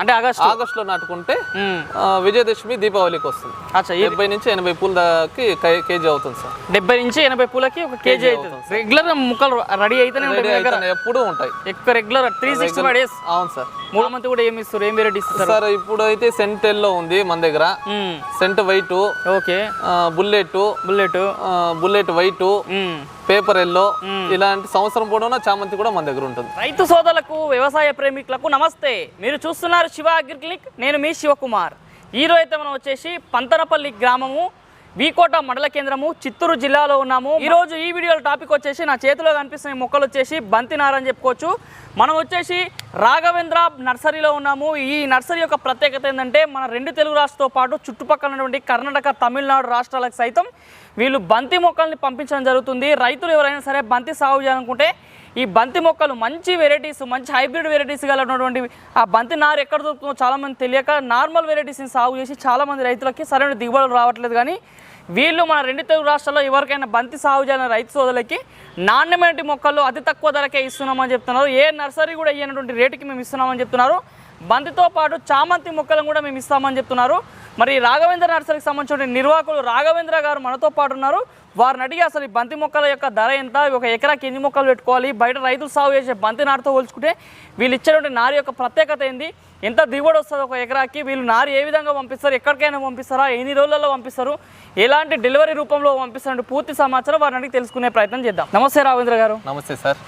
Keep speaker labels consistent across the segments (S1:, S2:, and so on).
S1: అంటే ఆగస్ట్.
S2: ఆగస్ట్లో నాటుకుంటే విజయదశమి దీపావళికి వస్తుంది.
S1: అచ్చా
S2: డెబ్బై నుంచి ఎనభై పూల దాకి కే- కేజీ అవుతుంది సార్.
S1: డెబ్బై నుంచి ఎనభై పూలకి ఒక కేజీ అవుతుంది రెగ్యులర్ ముక్కలు రెడీ అయితేనే ఉంటాయి
S2: ఎప్పుడూ ఉంటాయి.
S1: ఎక్కువ regular three sixty five days
S2: అవును సార్.
S1: మూడు మంత్ కూడా ఏమి ఇస్తారు ఏం వెరైటీస్ ఇస్తారు
S2: సార్? ఇప్పుడు అయితే సెంటెల్లో ఉంది మన దగ్గర. Cent white
S1: okay.
S2: Bullet
S1: bullet.
S2: Bullet white paper yellow ఇలాంటి సంవత్సరం పొడవునా చామంతి కూడా మన దగ్గర ఉంటుంది.
S1: రైతు సోదరులకు వ్యవసాయ ప్రేమికులకు నమస్తే. మీరు చూస్తున్నారు శివ అగ్రిక్లిక్ నేను మీ శివకుమార్. ఈరోజు అయితే మనం వచ్చేసి పంతనపల్లి గ్రామము వీకోట మండల కేంద్రము చిత్తూరు జిల్లాలో ఉన్నాము. ఈరోజు ఈ వీడియోలో టాపిక్ వచ్చేసి నా చేతిలో కనిపిస్తున్న మొక్కలు వచ్చేసి బంతినార అని చెప్పుకోవచ్చు. మనం వచ్చేసి రాఘవేంద్ర నర్సరీలో ఉన్నాము. ఈ నర్సరీ యొక్క ప్రత్యేకత ఏంటంటే మన రెండు తెలుగు రాష్ట్రతో పాటు చుట్టుపక్కల ఉన్నటువంటి కర్ణాటక తమిళనాడు రాష్ట్రాలకు సైతం వీళ్ళు బంతి మొక్కల్ని పంపించడం జరుగుతుంది. రైతులు ఎవరైనా సరే బంతి సాగు చేయాలనుకుంటే ఈ బంతి మొక్కలు మంచి వెరైటీస్ మంచి హైబ్రిడ్ వెరైటీస్ గల ఉన్నటువంటి ఆ బంతి నారు ఎక్కడ దొరుకుతుందో చాలామంది తెలియక నార్మల్ వెరైటీస్ని సాగు చేసి చాలామంది రైతులకి సరైన దిగుబడులు రావట్లేదు కానీ వీళ్ళు మన రెండు తెలుగు రాష్ట్రాల్లో ఎవరికైనా బంతి సాగు చేయాలని రైతు సోదరులకి నాణ్యమైన మొక్కలు అతి తక్కువ ధరకే ఇస్తున్నామని చెప్తున్నారు. ఏ నర్సరీ కూడా ఇయ్యనటువంటి రేటుకి మేము ఇస్తున్నామని చెప్తున్నారు. బంతితో పాటు చామంతి మొక్కలను కూడా మేము ఇస్తామని చెప్తున్నారు. మరి రాఘవేంద్ర నర్సరీకి సంబంధించిన నిర్వాహకులు రాఘవేంద్ర గారు మనతో పాటు ఉన్నారు. వారిని అడిగి అసలు ఈ బంతి మొక్కల యొక్క ధర ఎంత? ఒక ఎకరాకి ఎన్ని మొక్కలు పెట్టుకోవాలి? బయట రైతులు సాగు చేసే బంతి నారుతో పోల్చుకుంటే వీళ్ళు ఇచ్చేటువంటి నారు యొక్క ప్రత్యేకత ఏంది? ఎంత దిగుబడి వస్తుంది ఒక ఎకరాకి? వీళ్ళు నారు ఏ విధంగా పంపిస్తారు? ఎక్కడికైనా పంపిస్తారా? ఎన్ని రోజులలో పంపిస్తారు? ఎలాంటి డెలివరీ రూపంలో పంపిస్తారు పూర్తి సమాచారం వారిని అడిగి తెలుసుకునే ప్రయత్నం చేద్దాం. నమస్తే రావేంద్ర గారు.
S2: నమస్తే సార్.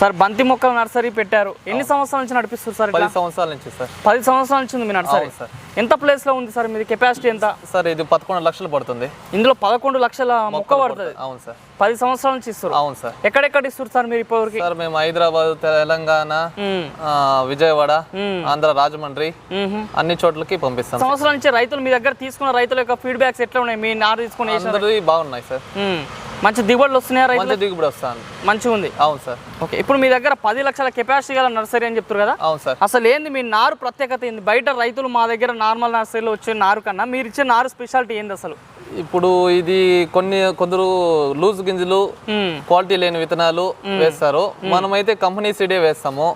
S1: సార్ బంతి మొక్కల నర్సరీ పెట్టారు. ఎన్ని సంవత్సరాల నుంచి నడిపిస్తారు సార్?
S2: పది సంవత్సరాల నుంచి సార్.
S1: పది సంవత్సరాల నుంచి ఉంది మీ నర్సరీ?
S2: సార్.
S1: ఎంత ప్లేస్లో ఉంది సార్ మీది? కెపాసిటీ ఎంత?
S2: సార్ ఇది పదకొండు లక్షలు పడుతుంది.
S1: ఇందులో పదకొండు లక్షల మొక్క పడుతుంది.
S2: అవును సార్.
S1: పది సంవత్సరాల నుంచి ఇస్తారు
S2: అవును సార్.
S1: ఎక్కడెక్కడ ఇస్తారు సార్ మీరు ఇప్పటివరకు?
S2: సార్ మేము హైదరాబాద్ తెలంగాణ విజయవాడ ఆంధ్ర రాజమండ్రి అన్ని చోట్లకి పంపిస్తాం
S1: సంవత్సరాల నుంచి రైతులు మీ దగ్గర తీసుకున్న రైతుల యొక్క ఫీడ్బ్యాక్స్ ఎట్లా ఉన్నాయి? మీ నారు తీసుకుని
S2: బాగున్నాయి సార్.
S1: మంచి దిగుబడులు వస్తున్నాయా
S2: మంచి దిగుబడి వస్తాను
S1: మంచిగా ఉంది.
S2: అవును సార్.
S1: ఓకే ఇప్పుడు మీ దగ్గర పది లక్షల కెపాసిటీ గల నర్సరీ అని చెప్తారు కదా?
S2: అవును సార్.
S1: అసలు ఏంది మీ నారు ప్రత్యేకత ఏంది? బయట రైతులు మా దగ్గర నార్మల్ నర్సరీలో వచ్చే నారు కన్నా మీరు ఇచ్చే నారు స్పెషాలిటీ ఏంది అసలు?
S2: ఇప్పుడు ఇది కొన్ని కొందరు లూజ్ గింజలు. క్వాలిటీ లేని విత్తనాలు వేస్తారు. మనమైతే కంపెనీ సీడే వేస్తాము.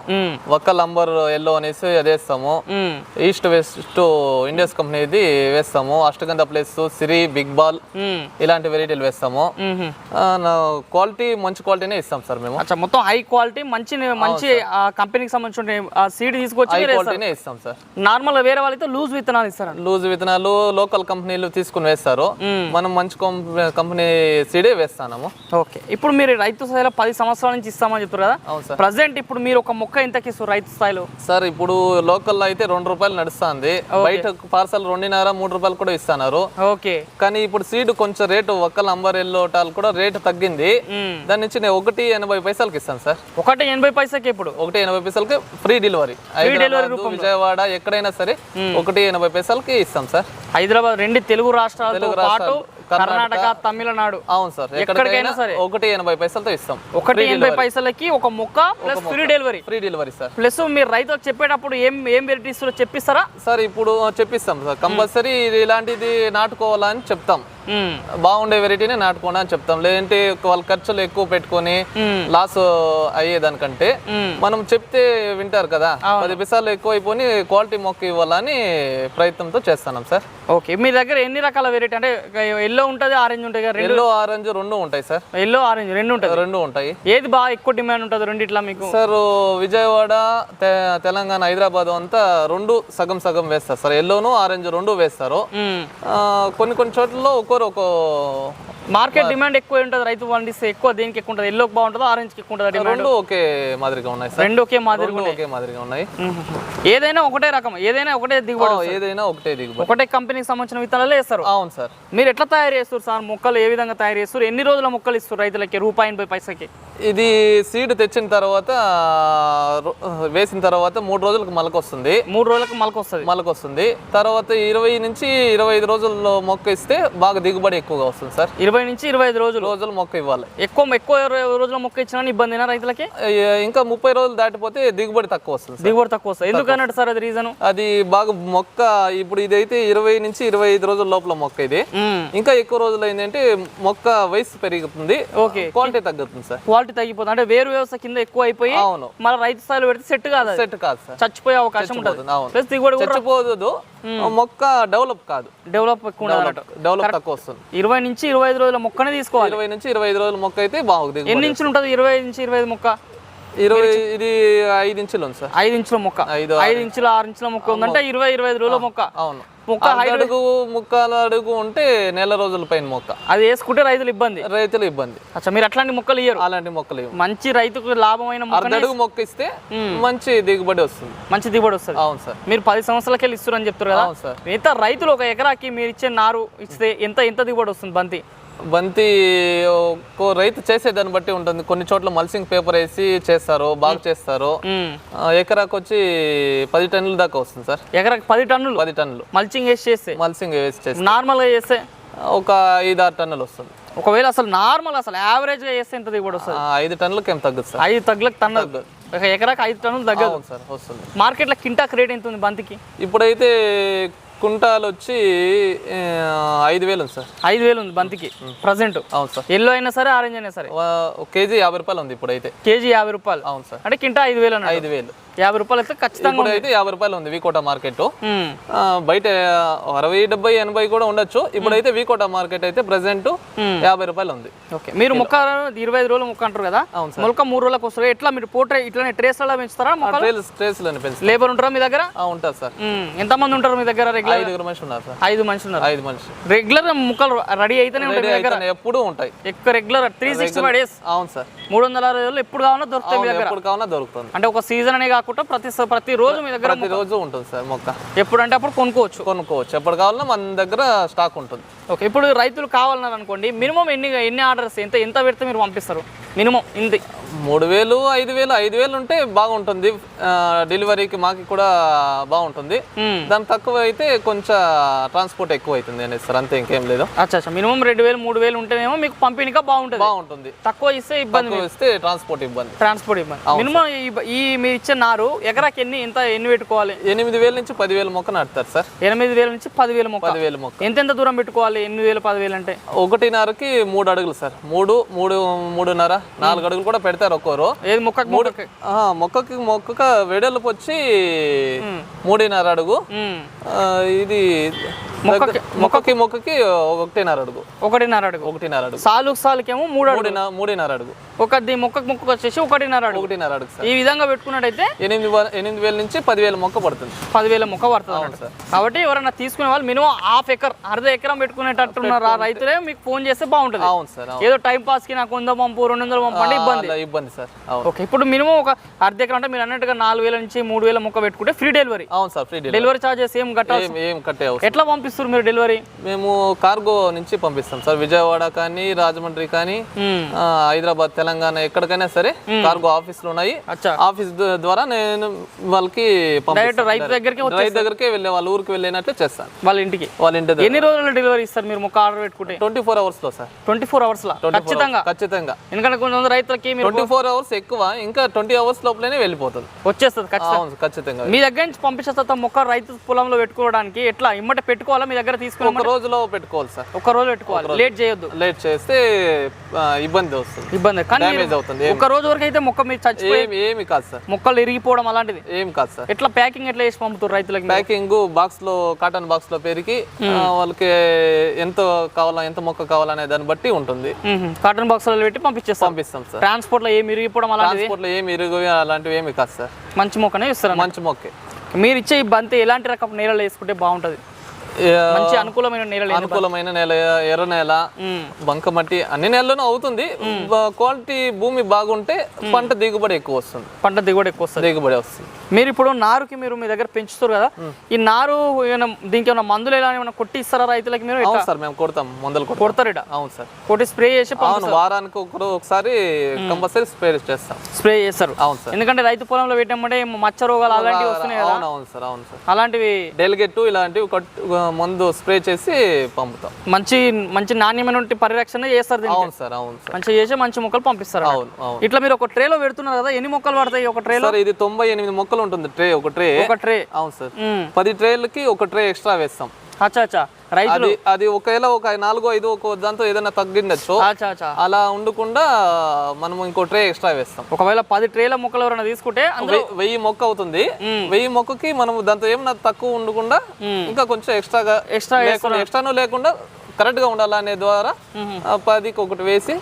S2: ఒక్క లంబర్ ఎల్లో అనేసి అది వేస్తాము. ఈస్ట్ వెస్ట్ ఇండియస్ కంపెనీది వేస్తాము. Ashtagandha place Siri big ball. ఇలాంటి వెరైటీలు వేస్తాము. క్వాలిటీ మంచి క్వాలిటీనే ఇస్తాం సార్ మేము.
S1: మొత్తం హై క్వాలిటీ మంచి మంచి కంపెనీకి సంబంధించిన సీడ్ తీసుకొచ్చి
S2: ఇస్తాం సార్.
S1: నార్మల్ వేరే వాళ్ళైతే లూజ్ విత్తనాలు ఇస్తారు.
S2: లూజ్ విత్తనాలు లోకల్ కంపెనీలు తీసుకుని వేస్తారు. మనం మంచి కంపె- కంపెనీ సీడే వేస్తాము
S1: ఓకే. ఇప్పుడు మీరు రైతు స్థాయిలో పది సంవత్సరాల నుంచి ఇస్తామని చెప్తారు కదా?
S2: అవును సార్.
S1: ప్రజెంట్ ఇప్పుడు మీరు ఒక మొక్క ఇంతకి రైతు స్థాయిలో?
S2: సార్ ఇప్పుడు లోకల్లో అయితే రెండు రూపాయలు నడుస్తుంది. బయట పార్సల్ రెండున్నర మూడు రూపాయలు కూడా ఇస్తున్నారు.
S1: ఓకే.
S2: కానీ ఇప్పుడు సీడ్ కొంచెం రేటు ఒక్కల అంబర్ ఎల్లోటాలు కూడా రేటు తగ్గింది. దాని నుంచి నేను ఒకటి ఎనభై పైసలకి ఇస్తాను సార్.
S1: ఒకటి ఎనభై పైసకి ఇప్పుడు?
S2: ఒకటి ఎనభై పైసలకి ఫ్రీ డెలివరీ. విజయవాడ ఎక్కడైనా సరే ఒకటి ఎనభై పైసలకి ఇస్తాం సార్.
S1: హైదరాబాద్ రెండు తెలుగు రాష్ట్రాలతో
S2: తెలుగు
S1: పాటు కర్ణాటక తమిళనాడు.
S2: అవును సార్
S1: ఎక్కడికైనా సరే.
S2: ఒకటి ఎనభై పైసలతో ఇస్తాం.
S1: ఒకటి ఎనభై పైసలకి ఒక మొక్క plus free delivery
S2: free delivery sir.
S1: Plus మీరు రైతులకు చెప్పేటప్పుడు ఏం ఏం వెరైటీస్ చెప్పిస్తారా?
S2: సార్ ఇప్పుడు చెప్పిస్తాం సార్. కంపల్సరీ ఇలాంటిది నాటుకోవాలని చెప్తాం. బాగుండే వెరైటీనే నాటుకోండి అని చెప్తాం. లేదంటే వాళ్ళ ఖర్చులు ఎక్కువ పెట్టుకొని లాస్ అయ్యేదానికంటే. మనం చెప్తే వింటారు కదా పది పిసాలు ఎక్కువ అయిపోయి క్వాలిటీ మొక్క ఇవ్వాలని ప్రయత్నంతో చేస్తున్నాం సార్.
S1: ఓకే మీ దగ్గర ఎన్ని రకాల వెరైటీ? అంటే ఎల్లో ఉంటుంది ఆరెంజ్ ఉంటుంది కదా
S2: ఎల్లో ఆరెంజ్ రెండు ఉంటాయి సార్.
S1: ఎల్లో ఆరెంజ్ రెండు ఉంటుంది
S2: రెండు ఉంటాయి.
S1: ఏది బాగా ఎక్కువ డిమాండ్ ఉంటుంది రెండిట్లా మీకు?
S2: సార్ విజయవాడ తెలంగాణ హైదరాబాద్ అంతా రెండు సగం సగం వేస్తారు సార్. ఎల్లోను ఆరెంజ్ రెండు వేస్తారు. కొన్ని కొన్ని చోట్లలో ఒక్కొరు ఒక
S1: మార్కెట్ డిమాండ్ ఎక్కువ ఉంటుంది రైతు పండిస్తే ఎక్కువ దేనికి ఎక్కువ ఉంటుంది? ఎల్లోకి బాగుంటుందా ఆరెంజ్కి ఎక్కువ ఉంటుంది
S2: రెండు ఒకే మాదిరిగా ఉన్నాయి
S1: రెండు ఒకే మాదిరి
S2: రెండు ఒకే మాదిరిగా ఉన్నాయి.
S1: ఏదైనా ఒకటే రకం ఏదైనా ఒకటే దిగుబడి
S2: ఏదైనా ఒకటే దిగుబడి.
S1: ఒకటే కంపెనీకి సంబంధించిన విత్తనాలే వేస్తారు.
S2: అవును సార్.
S1: మీరు ఎట్లా తయారు చేస్తారు సార్? మొక్కలు ఏ విధంగా తయారు చేస్తారు? ఎన్ని రోజుల మొక్కలు ఇస్తారు రైతులకి? రూపాయి ఎనభై పైసకి?
S2: ఇది సీడ్ తెచ్చిన తర్వాత వేసిన తర్వాత మూడు రోజులకు మొలక వస్తుంది
S1: మూడు రోజులకు మొలక వస్తుంది
S2: మొలక వస్తుంది తర్వాత ఇరవై నుంచి ఇరవై ఐదు రోజుల్లో మొక్క ఇస్తే బాగా దిగుబడి ఎక్కువగా వస్తుంది సార్.
S1: ఇరవై ఇరవై నుంచి ఇరవై ఐదు రోజులు.
S2: రోజులు మొక్క ఇవ్వాలి.
S1: ఎక్కువ ఎక్కువ రోజుల మొక్క ఇచ్చినా ఇబ్బందినా రైతులకి?
S2: ఇంకా ముప్పై రోజులు దాటిపోతే దిగుబడి తక్కువ వస్తుంది
S1: దిగుబడి తక్కువ వస్తుంది. ఎందుకన్నట్టు సార్ అది రీజన్
S2: అది బాగా మొక్క ఇప్పుడు ఇదైతే ఇరవై నుంచి ఇరవై ఐదు రోజుల లోపల మొక్క ఇది. ఇంకా ఎక్కువ రోజులు అయిందంటే మొక్క వయసు పెరుగుతుంది
S1: ఓకే.
S2: క్వాలిటీ తగ్గుతుంది సార్.
S1: క్వాలిటీ తగ్గిపోతుంది. అంటే వేరు వ్యవస్థ కింద ఎక్కువ అయిపోయి
S2: అవును.
S1: మన రైతు స్థాయిలో పెడితే సెట్ కాదు.
S2: సెట్ కాదు సార్.
S1: చచ్చిపోయే అవకాశం ఉంటుంది. ప్లస్ దిగుబడి
S2: చచ్చిపోదు. మొక్క డెవలప్ కాదు.
S1: డెవలప్ ఎక్కువ.
S2: డెవలప్ తక్కువ వస్తుంది.
S1: ఇరవై నుంచి ఇరవై ఐదు రోజుల మొక్కనే తీసుకోవాలి.
S2: ఇరవై నుంచి ఇరవై ఐదు రోజుల మొక్క అయితే బాగుంది
S1: ఎన్ని ఇంచులు ఉంటుంది? ఇరవై ఐదు నుంచి ఇరవై ఐదు మొక్క?
S2: ఇరవై ఇది ఐదు ఇంచులు ఉంది సార్.
S1: ఐదు ఇంచుల మొక్క.
S2: ఐదు
S1: ఐదు ఇంచుల ఆరు ఇంచుల మొక్క ఉందంటే ఇరవై ఇరవై ఐదు రోజుల మొక్క.
S2: అవును.
S1: మొక్క
S2: అడుగు ముక్కాల అడుగు ఉంటే నెల రోజుల పైన మొక్క.
S1: అది వేసుకుంటే రైతులు ఇబ్బంది.
S2: రైతులు ఇబ్బంది.
S1: అచ్చా మీరు అట్లాంటి మొక్కలు ఇయ్యరు.
S2: అలాంటి మొక్కలు.
S1: మంచి రైతుకు లాభమైన
S2: అడుగు మొక్క ఇస్తే మంచి దిగుబడి వస్తుంది.
S1: మంచి దిగుబడి వస్తుంది.
S2: అవును సార్.
S1: మీరు పది సంవత్సరాలకి వెళ్ళి ఇస్తారని చెప్తారు కదా?
S2: అవును సార్.
S1: మిగతా రైతులు ఒక ఎకరాకి మీరు ఇచ్చే నారు ఇస్తే ఎంత ఎంత దిగుబడి వస్తుంది బంతి?
S2: బంతి ఒక్కో రైతు చేసే దాన్ని బట్టి ఉంటుంది. కొన్ని చోట్ల మల్సింగ్ పేపర్ వేసి చేస్తారు బాగా చేస్తారు. ఎకరాకు వచ్చి పది టన్నుల దాకా వస్తుంది సార్.
S1: ఎకరాకి పది టన్నులు?
S2: పది టన్నులు.
S1: మల్చింగ్ వేసి చేస్తే?
S2: మల్సింగ్ వేసి చేస్తే.
S1: నార్మల్గా చేస్తే?
S2: ఒక ఐదు ఆరు టన్నులు వస్తుంది.
S1: ఒకవేళ అసలు నార్మల్ అసలు యావరేజ్గా చేస్తే ఎంత దిగుబడి వస్తుంది?
S2: ఐదు టన్నులకి ఏం తగ్గుతుంది సార్.
S1: ఐదు తగ్గులకు టన్ను ఒక ఎకరాకి ఐదు టన్నులు తగ్గదు.
S2: సార్ వస్తుంది.
S1: మార్కెట్లో కింటాక్ రేట్ ఎంత ఉంది బంతికి?
S2: ఇప్పుడైతే కుంటాలు వచ్చి ఐదు వేలు ఉంది సార్.
S1: ఐదు వేలు ఉంది బంతికి. ప్రజెంట్.
S2: అవును సార్.
S1: ఎల్లో అయినా సరే ఆరెంజ్ అయినా సరే.
S2: కేజీ యాభై రూపాయలు ఉంది ఇప్పుడైతే.
S1: కేజీ యాభై రూపాయలు.
S2: అవును సార్.
S1: అంటే కింటా ఐదు వేలు
S2: ఐదు వేలు.
S1: యాభై రూపాయలు అయితే ఖచ్చితంగా
S2: ఇప్పుడు అయితే యాభై రూపాయలు ఉంది వికోట మార్కెట్. బయట అరవై డెబ్బై ఎనభై కూడా ఉండొచ్చు. ఇప్పుడైతే వికోట మార్కెట్ అయితే ప్రెసెంట్ యాభై రూపాయలు ఉంది.
S1: ఓకే. మీరు మొక్క ఇరవై ఐదు రోజులు మొక్క అంటారు కదా?
S2: అవును
S1: మొలక మూడు రోజులకు వస్తుంది ఎట్లా మీరు పోట్రే ఇట్లానే ట్రేస్ అలా పెంచుతారా
S2: ట్రేస్ పెంచుతారు
S1: లేబర్ ఉంటారా మీ దగ్గర?
S2: ఉంటుంది సార్.
S1: ఉమ్. ఎంతమంది ఉంటారు మీ దగ్గర రెగ్యులర్
S2: ఐదుగురు మనిషి ఉన్నారు సార్.
S1: ఐదు మనుషులు ఉన్నారు.
S2: ఐదు మనిషి
S1: రెగ్యులర్ మొక్కలు రెడీ అయితేనే ఉంటాయి
S2: ఎప్పుడూ ఉంటాయి.
S1: ఎక్కువ regular three sixty five days
S2: అవును సార్.
S1: మూడు వందల అరవై రోజులు ఎప్పుడు కావాలన్నా దొరుకుతాయి
S2: ఎప్పుడు కావాలన్నా దొరుకుతుంది.
S1: అంటే ఒక సీజన్ అనే కాకుండా ప్రతి ప్రతి రోజు మీ దగ్గర
S2: ప్రతిరోజు ఉంటుంది సార్ మొక్క.
S1: ఎప్పుడు అంటే అప్పుడు కొనుక్కోవచ్చు.
S2: కొనుక్కోవచ్చు. ఎప్పుడు కావాలన్నా మన దగ్గర స్టాక్ ఉంటుంది.
S1: ఓకే ఇప్పుడు రైతులు కావాలన్నారు అనుకోండి మినిమం ఎన్ని ఎన్ని ఆర్డర్స్ ఎంత ఎంత పెడితే మీరు పంపిస్తారు? మినిమం ఇంది.
S2: మూడు వేలు ఐదు వేలు ఐదు వేలు ఉంటే బాగుంటుంది. డెలివరీకి మాకు కూడా బాగుంటుంది. దాని తక్కువ అయితే కొంచెం ట్రాన్స్పోర్ట్ ఎక్కువ అవుతుంది అనేసి సార్ అంతే ఇంకేం లేదు.
S1: అచ్చా మినిమం రెండు వేలు మూడు వేలు ఉంటేనేమో మీకు పంపిణీగా బాగుంటుంది.
S2: బాగుంటుంది.
S1: తక్కువ ఇస్తే ఇబ్బంది
S2: ఇస్తే ట్రాన్స్పోర్ట్ ఇబ్బంది.
S1: ట్రాన్స్పోర్ట్ ఇబ్బంది. మినిమం ఈ- ఈ మీరు ఇచ్చే నారు ఎకరాకి ఎన్ని ఎంత ఎన్ని పెట్టుకోవాలి?
S2: ఎనిమిది వేల నుంచి పదివేల మొక్క నాటుతారు సార్.
S1: ఎనిమిది వేల నుంచి పదివేల మొక్క.
S2: పదివేల మొక్క.
S1: ఎంత ఎంత దూరం పెట్టుకోవాలి? ఎనిమిది వేలు పదివేలు అంటే?
S2: ఒకటిన్నరకి మూడు అడుగులు సార్. మూడు మూడు మూడున్నర నాలుగు అడుగులు కూడా పెడతారు. ఒక్కోరు.
S1: ఏది మొక్కకి మొక్కకి?
S2: ఆ, మొక్కకి మొక్కక వెడల్పు వచ్చి మూడున్నర అడుగు. ఇది
S1: మొక్కకి-
S2: మొక్కకి ఒకటిన్నర అడుగు.
S1: ఒకటిన్నర అడుగు.
S2: ఒకటిన్నర అడుగు.
S1: సాలు సాలుకేమో మూడు
S2: మూడున్నర అడుగు.
S1: ఒక దీ మొక్కకి మొక్కకు వచ్చేసి ఒకటిన్నర అడుగు.
S2: ఒకటిన్నర అడుగు సార్.
S1: ఈ విధంగా పెట్టుకున్నట్టయితే
S2: ఎనిమిది ఎనిమిది వేల నుంచి పదివేల మొక్క పడుతుంది.
S1: పదివేల మొక్క పడుతుంది.
S2: సార్.
S1: కాబట్టి ఎవరైనా తీసుకునే వాళ్ళు మినిమం హాఫ్ ఎకర్ అర్ధ ఎకరం పెట్టుకునేటట్టున్నారు ఆ రైతులే మీకు ఫోన్ చేస్తే బాగుంటుంది.
S2: అవును సార్
S1: ఏదో టైం పాస్కి నాకు వంద పంపు రెండు వందలు పంపు అంటే ఇబ్బంది.
S2: ఇబ్బంది సార్.
S1: ఓకే ఇప్పుడు మినిమం ఒక అర్ధ ఎకరం అంటే మీరు అన్నట్టుగా నాలుగు వేల నుంచి మూడు వేల మొక్క పెట్టుకుంటే ఫ్రీ డెలివరీ.
S2: అవును సార్ ఫ్రీ డెలివరీ.
S1: చార్జెస్ ఏం కట్టాలి
S2: ఏం కట్టే
S1: ఎట్లా పంపిస్తారు మీరు డెలివరీ?
S2: మేము కార్గో నుంచి పంపిస్తాం సార్. విజయవాడ కానీ రాజమండ్రి కానీ హైదరాబాద్ తెలంగాణ ఎక్కడికైనా సరే కార్గో ఆఫీసులు ఉన్నాయి. ఆఫీస్ ద్వారా నేను వాళ్ళకి
S1: డైరెక్ట్ రైతు దగ్గరికి
S2: రైతు దగ్గరికి వెళ్ళే వాళ్ళ ఊరికి వెళ్ళినట్లు చేస్తాను.
S1: వాళ్ళ ఇంటికి.
S2: వాళ్ళ ఇంటి
S1: ఎన్ని రోజుల్లో డెలివరీ ఇస్తారు మీరు మొక్క ఆర్డర్ పెట్టుకుంటే?
S2: ట్వంటీ ఫోర్ అవర్స్లో సార్
S1: ట్వంటీ ఫోర్ అవర్స్ లా
S2: 24
S1: ఖచ్చితంగా?
S2: ఖచ్చితంగా.
S1: ఎందుకంటే కొంతమంది రైతులకి
S2: ట్వంటీ ఫోర్ అవర్స్ ఎక్కువ ఇంకా ట్వంటీ అవర్స్ లోపలనే వెళ్ళిపోతుంది.
S1: వచ్చేస్తుంది ఖచ్చితంగా. మీ దగ్గర నుంచి పంపించే తర్వాత మొక్క రైతు పొలంలో పెట్టుకోవడానికి ఎట్లా? ఇమ్మట పెట్టుకోవాలా? మీ దగ్గర తీసుకుని
S2: ఒక రోజులో పెట్టుకోవాలి సార్.
S1: ఒక రోజు పెట్టుకోవాలి. లేట్ చేయొద్దు.
S2: లేట్ చేస్తే ఇబ్బంది వస్తుంది.
S1: ఇబ్బంది. కానీ
S2: డ్యామేజ్
S1: మీరు
S2: అవుతుంది
S1: ఒక రోజు వరకు అయితే మొక్క మీరు చచ్చిపోయి
S2: ఏమి కాదు సార్.
S1: మొక్కలు ఇరిగిపోవడం అలాంటిది.
S2: ఏం కాదు సార్.
S1: ఎట్లా ప్యాకింగ్ ఎట్లా చేసి పంపుతారు రైతులకి?
S2: ప్యాకింగ్ బాక్స్లో కాటన్ బాక్స్లో పెరిగి వాళ్ళకి ఎంత కావాలా ఎంత మొక్క కావాలనే దాన్ని బట్టి ఉంటుంది.
S1: కాటన్ బాక్సులలో పెట్టి పంపించేస్తాం
S2: పంపిస్తాం సార్.
S1: ట్రాన్స్పోర్ట్లో ఏమి ఇరిగిపోవడం అలాంటిది?
S2: ట్రాన్స్పోర్ట్లో ఏమి ఇరుగు అలాంటివి ఏమి కాదు సార్.
S1: మంచి మొక్కనే ఇస్తారు
S2: మంచి మొక్కే.
S1: మీరు ఇచ్చే ఈ బంతి ఎలాంటి రకం నేలలో వేసుకుంటే బాగుంటది? మంచి అనుకూలమైన ఏంది?
S2: అనుకూలమైన నేల ఎర్ర నేల
S1: మ్మ్.
S2: బంకమట్టి అన్ని నెలల్లోనూ అవుతుంది. క్వాలిటీ భూమి బాగుంటే పంట దిగుబడి ఎక్కువ వస్తుంది.
S1: పంట దిగుబడి ఎక్కువ వస్తుంది.
S2: దిగుబడి వస్తుంది.
S1: మీరు ఇప్పుడు నారుకి మీరు మీ దగ్గర పెంచుతారు కదా ఈ నారు ఏమైనా దీనికి ఏమైనా మందులు ఎలా ఏమైనా కొట్టి ఇస్తారా రైతులకి మీరు?
S2: అవును సార్ మేము కొడతాం మందులు కొడతాం.
S1: కొడతారు ఇట
S2: అవును సార్.
S1: కొట్టి స్ప్రే చేసి
S2: అవును వారానికి ఒకరు ఒకసారి కంపల్సరీ స్ప్రే చేస్తాం.
S1: స్ప్రే చేస్తారు.
S2: అవును సార్.
S1: ఎందుకంటే రైతు పొలంలో పెట్టామంటే మచ్చ రోగాలు అలాంటివి వస్తున్నాయి
S2: అవును అవును సార్ అవును సార్.
S1: అలాంటివి
S2: డెలిగేట్ ఇలాంటివి మందు స్ప్రే చేసి పంపుతాం.
S1: మంచి మంచి నాణ్యమైన పరిరక్షణ చేస్తారు
S2: అవును సార్ అవును సార్.
S1: మంచిగా చేసి మంచి మొక్కలు పంపిస్తారు
S2: అవును అవును.
S1: ఇట్లా మీరు ఒక ట్రేలో పెడుతున్నారు కదా ఎన్ని మొక్కలు పడతాయి ఒక ట్రేలో?
S2: ఇది తొంభై ఎనిమిది మొక్కలు ఉంటుంది ట్రే ఒక ట్రే.
S1: ఒక ట్రే.
S2: అవును సార్. పది ట్రేలకి ఒక ట్రే ఎక్స్ట్రా వేస్తాం.
S1: అచ్చా అచ్చా. రైతులు.
S2: అది ఒకవేళ ఒక నాలుగో ఐదు ఒక దాంతో ఏదైనా తగ్గిండొచ్చు. అలా ఉండకుండా మనం ఇంకో ట్రే ఎక్స్ట్రా వేస్తాం.
S1: ఒకవేళ పది ట్రేల మొక్కలు ఎవరైనా తీసుకుంటే
S2: వెయ్యి- మొక్క అవుతుంది. వెయ్యి మొక్కకి మనం దాంతో ఏమన్నా తక్కువ ఉండకుండా ఇంకా కొంచెం ఎక్స్ట్రాగా లేకుండా ఎక్స్ట్రాను లేకుండా కరెక్ట్గా ఉండాలనే ద్వారా పదికి ఒకటి వేసి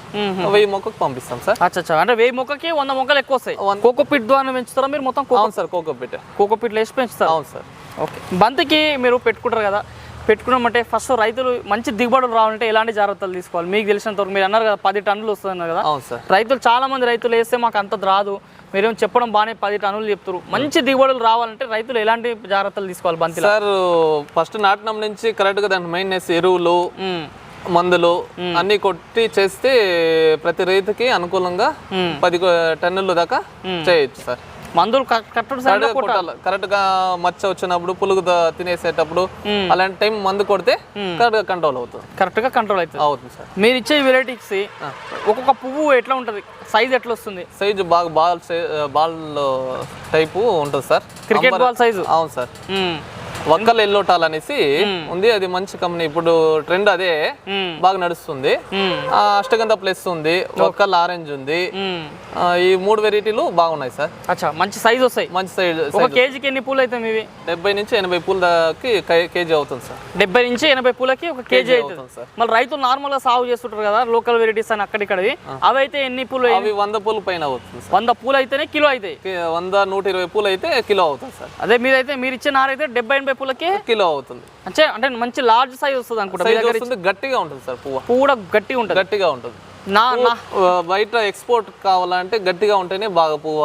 S2: వెయ్యి మొక్కకు పంపిస్తాం సార్.
S1: అచ్చా అంటే వెయ్యి మొక్కకి వంద మొక్కలు ఎక్కువ వస్తాయి. కోకో పిట్ ద్వారా పెంచుతారా మీరు మొత్తం coco?
S2: Sir coco peat
S1: coco పిట్లు వేసి పెంచుతారు?
S2: అవును సార్.
S1: ఓకే. బంతికి మీరు పెట్టుకుంటారు కదా పెట్టుకున్నామంటే ఫస్ట్ రైతులు మంచి దిగుబడులు రావాలంటే ఎలాంటి జాగ్రత్తలు తీసుకోవాలి? మీకు తెలిసినంత వరకు మీరు అన్నారు కదా పది టన్నులు వస్తున్నారు కదా.
S2: అవును సార్.
S1: రైతులు చాలా మంది రైతులు వేస్తే మాకు అంత రాదు. మీరేం చెప్పడం బాగానే పది టన్నులు చెప్తారు మంచి దిగుబడులు రావాలంటే రైతులు ఎలాంటి జాగ్రత్తలు తీసుకోవాలి బంతిలో?
S2: సార్ ఫస్ట్ నాటడం నుంచి కరెక్ట్గా దాని మెయింటెనెన్స్ ఎరువులు మందులు అన్ని కొట్టి చేస్తే ప్రతి రైతుకి అనుకూలంగా పది టన్నుల దాకా చేయొచ్చు సార్.
S1: మందులు
S2: కరెక్ట్ కొట్టాలి. కరెక్ట్గా మచ్చ వచ్చినప్పుడు పులుగు తినేసేటప్పుడు అలాంటి టైం మందు కొడితే కరెక్ట్గా కంట్రోల్ అవుతుంది.
S1: కరెక్ట్గా కంట్రోల్ అవుతుంది.
S2: అవుతుంది సార్.
S1: మీరు ఇచ్చే వెరైటీస్ ఒక్కొక్క పువ్వు ఎట్లా ఉంటుంది? సైజ్ ఎట్లా వస్తుంది?
S2: సైజు బాగా బాల్ బాల్ టైపు ఉంటుంది సార్.
S1: క్రికెట్ బాల్ సైజు
S2: అవును సార్. వక్కల ఎల్లోటాల్ అనేసి ఉంది. అది మంచి కంపెనీ. ఇప్పుడు ట్రెండ్ అదే. బాగా నడుస్తుంది. అష్టగంధ ప్లస్ ఉంది. వక్కల్ ఆరెంజ్ ఉంది. ఈ మూడు వెరైటీలు బాగున్నాయి సార్.
S1: అచ్చా మంచి సైజ్ వస్తాయి.
S2: మంచి సైజ్
S1: ఒక కేజీకి ఎన్ని పూలు అవుతాయి మీవి?
S2: డెబ్బై నుంచి ఎనభై పూల దాకి కేజీ అవుతుంది సార్.
S1: డెబ్బై నుంచి ఎనభై పూలకి ఒక కేజీ అవుతుంది
S2: సార్.
S1: మళ్ళీ రైతులు నార్మల్గా సాగు చేస్తుంటారు కదా లోకల్ వెరైటీస్ అని అక్కడిక్కడవి అవి అయితే ఎన్ని పూలు
S2: అవి వంద పూల పైన అవుతుంది
S1: వంద పూలు అయితేనే కిలో అవుతాయి
S2: వంద నూట ఇరవై పూలు అయితే కిలో అవుతుంది సార్.
S1: అదే మీరైతే మీరు ఇచ్చే నార అయితే డెబ్బై ఎనభై పూలకి
S2: కిలో అవుతుంది.
S1: అంటే అంటే మంచి లార్జ్ సైజ్ వస్తుంది అనుకుంటా.
S2: గట్టిగా ఉంటుంది సార్ పువ్వు.
S1: పువ్వు కూడా గట్టిగా ఉంటుంది.
S2: గట్టిగా ఉంటుంది.
S1: నా
S2: బయట ఎక్స్పోర్ట్ కావాలంటే గట్టిగా ఉంటేనే బాగా పువ్వు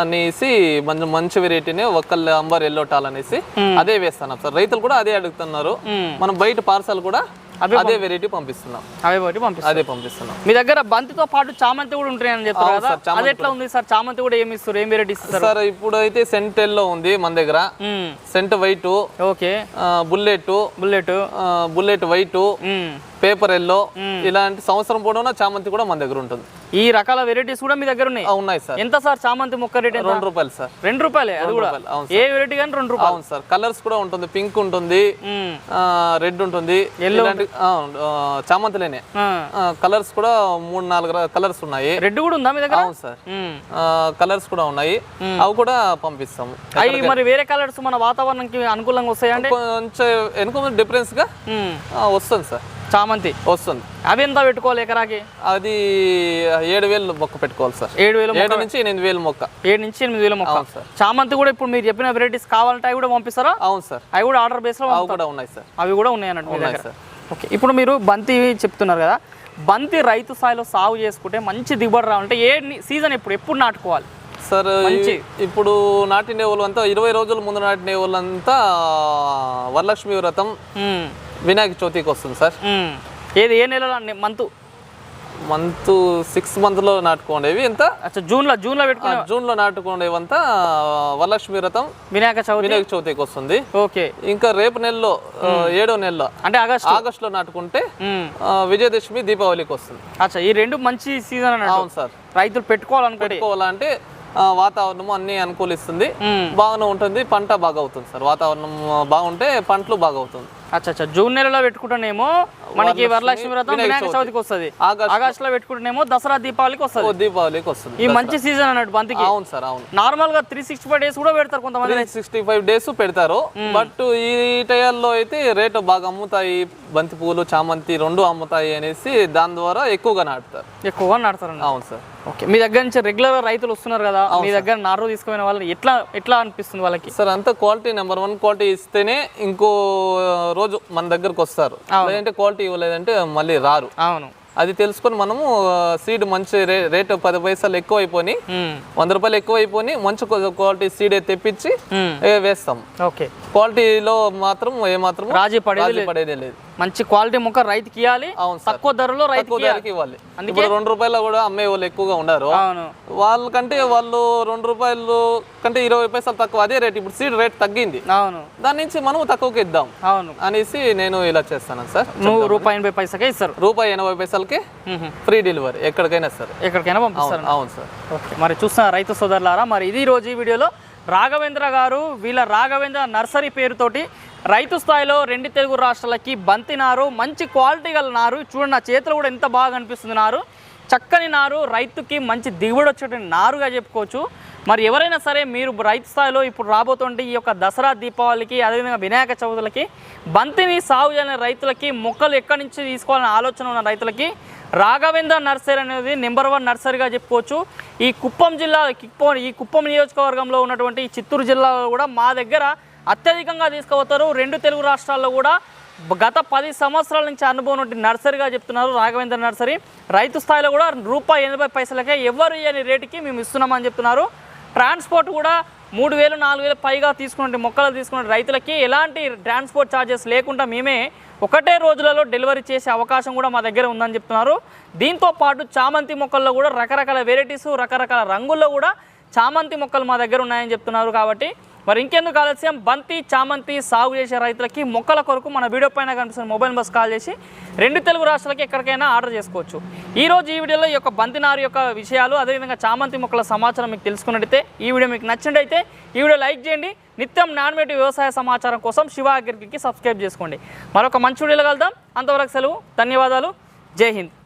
S2: అనేసి మంచి మంచి వెరైటీనే ఒక్కళ్ళ అంబర్ ఎల్లో టాల్ అనేసి అదే వేస్తున్నాం సార్ రైతులు కూడా అదే అడుగుతున్నారు. మనం బయట పార్సల్ కూడా అదే వెరైటీ పంపిస్తున్నాం.
S1: అవే బట్టి పంపిస్తాం
S2: అదే పంపిస్తున్నాం.
S1: మీ దగ్గర బంతితో పాటు చామంతి కూడా ఉంటాయని చెప్తారు కదా? అది ఎట్లా ఉంది సార్? చామంతి కూడా ఏమి ఇస్తారు? ఏం వెరైటీస్ ఇస్తారు?
S2: సార్ ఇప్పుడు అయితే సెంట్ ఎల్లో ఉంది మన దగ్గర. Cent white
S1: okay.
S2: Bullet
S1: bullet.
S2: Bullet white. Paper yellow ఇలాంటి సంవత్సరం పొడవునా చామంతి కూడా మన దగ్గర ఉంటుంది.
S1: ఈ రకాల వెరైటీస్ కూడా మీ దగ్గర ఉన్నాయి?
S2: ఉన్నాయి సార్.
S1: ఎంత సార్ చామంతి మొక్క రేట్
S2: రెండు రూపాయలు సార్.
S1: రెండు రూపాయలే అది కూడా? ఏ వెరైటీ కానీ రెండు రూపాయలు.
S2: అవును సార్. కలర్స్ కూడా ఉంటుంది. పింక్ ఉంటుంది. రెడ్ ఉంటుంది. ఇలాంటి చామంతిలేనే. కలర్స్ కూడా మూడు నాలుగు కలర్స్ ఉన్నాయి.
S1: రెడ్ కూడా ఉందా మీ దగ్గర?
S2: అవును సార్. కలర్స్ కూడా ఉన్నాయి. అవి కూడా పంపిస్తాము.
S1: అవి మరి వేరే కలర్స్ మన వాతావరణంకి అనుకూలంగా వస్తాయండి
S2: కొంచెం వెనుక డిఫరెన్స్గా వస్తుంది సార్.
S1: చామంతి
S2: వస్తుంది.
S1: అవి ఎంత పెట్టుకోవాలి ఎకరాకి?
S2: అది ఏడు వేలు మొక్క పెట్టుకోవాలి సార్.
S1: ఏడు వేలు
S2: ఏడు నుంచి ఎనిమిది వేలు మొక్క.
S1: ఏడు నుంచి ఎనిమిది వేల మొక్క.
S2: సార్.
S1: చామంతి కూడా ఇప్పుడు మీరు చెప్పిన వెరైటీస్ కావాలంటే అవి కూడా పంపిస్తారా?
S2: అవును సార్.
S1: అవి కూడా ఆర్డర్ బేస్లో
S2: అవి కూడా ఉన్నాయి సార్.
S1: అవి కూడా ఉన్నాయి అన్నట్టు
S2: సార్.
S1: ఓకే. ఇప్పుడు మీరు బంతి చెప్తున్నారు కదా. బంతి రైతు స్థాయిలో సాగు చేసుకుంటే మంచి దిగుబడి రావాలంటే ఏ సీజన్ ఎప్పుడు ఎప్పుడు నాటుకోవాలి?
S2: సార్ ఇప్పుడు నాటిన వాళ్ళంతా ఇరవై రోజుల ముందు నాటిన వాళ్ళంతా వరలక్ష్మి వ్రతం వినాయక చవితికి వస్తుంది సార్.
S1: ఏది ఏ నెలలో మంత్?
S2: మంత్ సిక్స్ మంత్లో నాటుకోండేవి. ఎంత?
S1: అచ్చా జూన్లో జూన్లో పెట్టుకునే
S2: జూన్లో నాటుకోండేవంతా వరలక్ష్మి వ్రతం
S1: వినాయక చవితి?
S2: వినాయక చవితికి వస్తుంది.
S1: ఓకే.
S2: ఇంకా రేపు నెలలో ఏడో నెలలో
S1: అంటే ఆగస్ట్?
S2: ఆగస్టులో నాటుకుంటే విజయదశమి దీపావళికి వస్తుంది.
S1: అచ్చా ఈ రెండు మంచి సీజన్
S2: అవును సార్.
S1: రైతులు పెట్టుకోవాలనుకుంటే.
S2: పెట్టుకోవాలంటే వాతావరణం అన్ని అనుకూలిస్తుంది. బాగానే ఉంటుంది పంట బాగా అవుతుంది సార్. వాతావరణం బాగుంటే పంటలు బాగా అవుతుంది.
S1: అచ్చా అచ్చా. జూన్ నెలలో పెట్టుకుంటేనేమో మనకి వరలక్ష్మి వ్రతం వినాయక చవితికి వస్తుంది.
S2: ఆగస్ట్.
S1: లో పెట్టుకుంటేనేమో దసరా దీపావళికి వస్తుంది.
S2: దీపావళికి వస్తుంది.
S1: ఈ మంచి సీజన్ అన్నట్టు బంతికి.
S2: అవును సార్ అవును.
S1: నార్మల్గా త్రీ సిక్స్టీ ఫైవ్ డేస్ కూడా పెడతారు కొంతమంది.
S2: సిక్స్టీ ఫైవ్ డేస్ పెడతారు. బట్ ఈ టైంలో అయితే రేటు బాగా అమ్ముతాయి. బంతి పూలు చామంతి రెండు అమ్ముతాయి అనేసి దాని ద్వారా ఎక్కువగా నాటుతారు.
S1: ఎక్కువగా నాడతారు
S2: అవును సార్.
S1: ఓకే. మీ దగ్గర నుంచి రెగ్యులర్ రైతులు వస్తున్నారు కదా మీ దగ్గర నారు తీసుకునే వాళ్ళని ఎట్లా ఎట్లా అనిపిస్తుంది వాళ్ళకి?
S2: సార్ అంతా క్వాలిటీ నెంబర్ వన్ క్వాలిటీ ఇస్తేనే ఇంకో రోజు మన దగ్గరకు వస్తారు. లేదంటే క్వాలిటీ ఇవ్వలేదంటే మళ్ళీ రారు.
S1: అవును.
S2: అది తెలుసుకొని మనము సీడ్ మంచి రేటు పది పైసలు ఎక్కువ అయిపోయి వంద రూపాయలు ఎక్కువ అయిపోయి మంచి క్వాలిటీ సీడ్ తెప్పించి. ఏ వేస్తాం. క్వాలిటీలో మాత్రం ఏమాత్రం
S1: రాజీ పడేది
S2: రాజీ పడేదే లేదు.
S1: మంచి క్వాలిటీ మొక్క రైతుకి ఇవ్వాలి తక్కువ ధరలో
S2: తక్కువ
S1: ఇవ్వాలి
S2: ధరకి ఇవ్వాలి. ఇప్పుడు రెండు రూపాయలు కూడా అమ్మే వాళ్ళు ఎక్కువగా ఉన్నారు.
S1: అవును.
S2: వాళ్ళకంటే వాళ్ళు రెండు రూపాయలు కంటే ఇరవై పైసలు తక్కువ అదే రేట్. ఇప్పుడు సీడ్ రేట్ తగ్గింది.
S1: అవును.
S2: దాని నుంచి మనము తక్కువకి ఇద్దాం
S1: అవును.
S2: అనేసి నేను ఇలా చేస్తాను సార్.
S1: నువ్వు రూపాయి ఎనభై పైసకే ఇస్తారు.
S2: రూపాయి ఎనభై పైసలకి. ఫ్రీ డెలివరీ ఎక్కడికైనా సరే.
S1: ఎక్కడికైనా పంపిస్తారు.
S2: అవును సార్.
S1: ఓకే. మరి చూస్తున్న రైతు సోదరులారా మరి ఇది రోజు ఈ వీడియోలో రాఘవేంద్ర గారు వీళ్ళ రాఘవేంద్ర నర్సరీ పేరుతోటి రైతు స్థాయిలో రెండు తెలుగు రాష్ట్రాలకి బంతి నారు మంచి క్వాలిటీ గల నారు. చూడండి నా చేతిలో కూడా ఎంత బాగా అనిపిస్తుంది నారు. చక్కని నారు రైతుకి మంచి దిగుబడి వచ్చేటువంటి నారుగా చెప్పుకోవచ్చు. మరి ఎవరైనా సరే మీరు రైతు స్థాయిలో ఇప్పుడు రాబోతుంటే ఈ యొక్క దసరా దీపావళికి అదేవిధంగా వినాయక చవితులకి బంతిని సాగు చేయని రైతులకి మొక్కలు ఎక్కడి నుంచి తీసుకోవాలనే ఆలోచన ఉన్న రైతులకి రాఘవేంద్ర నర్సరీ అనేది నెంబర్ వన్ నర్సరీగా చెప్పుకోవచ్చు. ఈ కుప్పం జిల్లా కుప్పం ఈ కుప్పం నియోజకవర్గంలో ఉన్నటువంటి ఈ చిత్తూరు జిల్లాలో కూడా మా దగ్గర అత్యధికంగా తీసుకుపోతారు. రెండు తెలుగు రాష్ట్రాల్లో కూడా గత పది సంవత్సరాల నుంచి అనుభవం ఉంటే నర్సరీగా చెప్తున్నారు రాఘవేంద్ర నర్సరీ. రైతు స్థాయిలో కూడా రూపాయి ఎనభై పైసలకే ఎవరు ఇయ్యని రేటుకి మేము ఇస్తున్నామని చెప్తున్నారు. ట్రాన్స్పోర్ట్ కూడా మూడు వేలు నాలుగు వేలు పైగా తీసుకున్న మొక్కలు తీసుకున్న రైతులకి ఎలాంటి ట్రాన్స్పోర్ట్ ఛార్జెస్ లేకుండా మేమే ఒకటే రోజులలో డెలివరీ చేసే అవకాశం కూడా మా దగ్గర ఉందని చెప్తున్నారు. దీంతో పాటు చామంతి మొక్కల్లో కూడా రకరకాల వెరైటీస్ రకరకాల రంగుల్లో కూడా చామంతి మొక్కలు మా దగ్గర ఉన్నాయని చెప్తున్నారు కాబట్టి మరి ఇంకెందుకు ఆలస్యం? బంతి చామంతి సాగు చేసే రైతులకి మొక్కల కొరకు మన వీడియో పైన కనిపిస్తున్న మొబైల్ బస్ కాల్ చేసి రెండు తెలుగు రాష్ట్రాలకి ఎక్కడికైనా ఆర్డర్ చేసుకోవచ్చు. ఈరోజు ఈ వీడియోలో ఈ యొక్క బంతి నారు యొక్క విషయాలు అదేవిధంగా చామంతి మొక్కల సమాచారం మీకు తెలుసుకున్నట్టయితే ఈ వీడియో మీకు నచ్చినట్టయితే ఈ వీడియో లైక్ చేయండి. నిత్యం నాన్మేటివ్ వ్యవసాయ సమాచారం కోసం శివ అగ్రికి సబ్స్క్రైబ్ చేసుకోండి. మరొక మంచి వీడియోలో కలుద్దాం. అంతవరకు సెలవు ధన్యవాదాలు. జై హింద్.